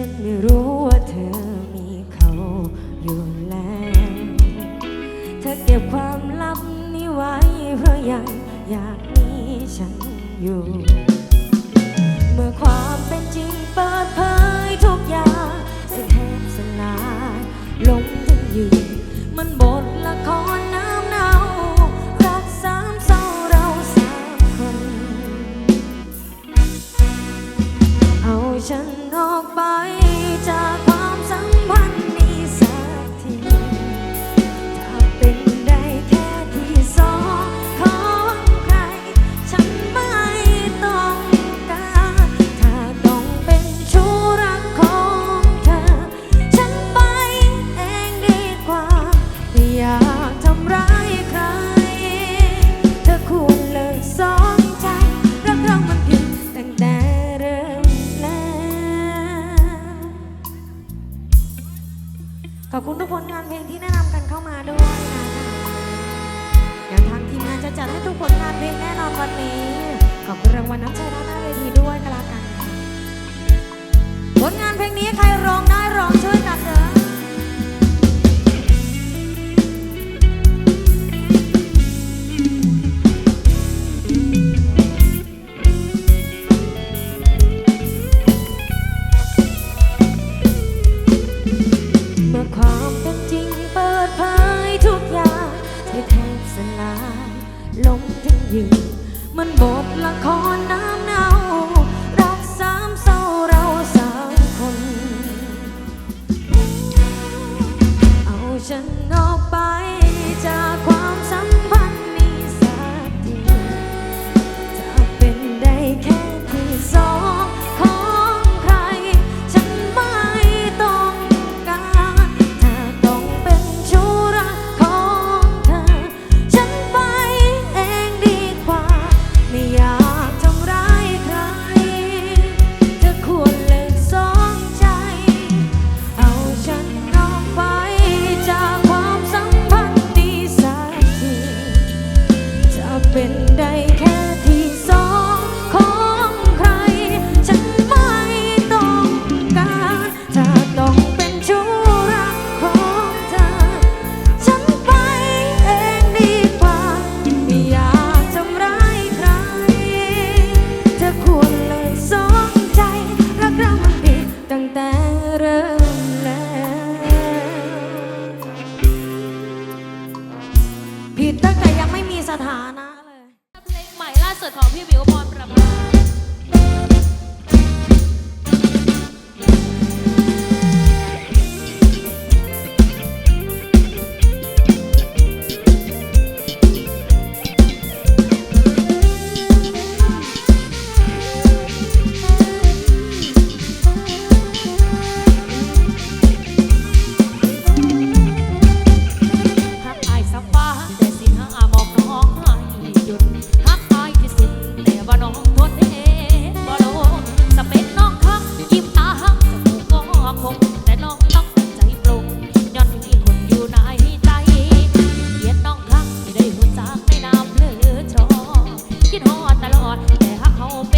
ฉันไม่รู้ว่าเธอมีเขาอยู่แล้วเธอเก็บความลับนี้ไว้เพราะยังอยากมีฉันอยู่ เมื่อความเป็นจริงเปิดเผยทุกอย่างจะแทบสลายลงทั้งยืนมันบทละคร จัดให้ทุกผลงานเพลงแน่นอนวันนี้ ขอบคุณรางวัลน้ำใจด้านหน้าเวทีด้วยก็แล้กัน ผลงานเพลงนี้ใครร้องได้ร้องช่วยกันเถอะ mình bỏ ตั้งแต่ยังไม่มีสถานะ คิดฮอดตลอดแต่หากเขาเป็น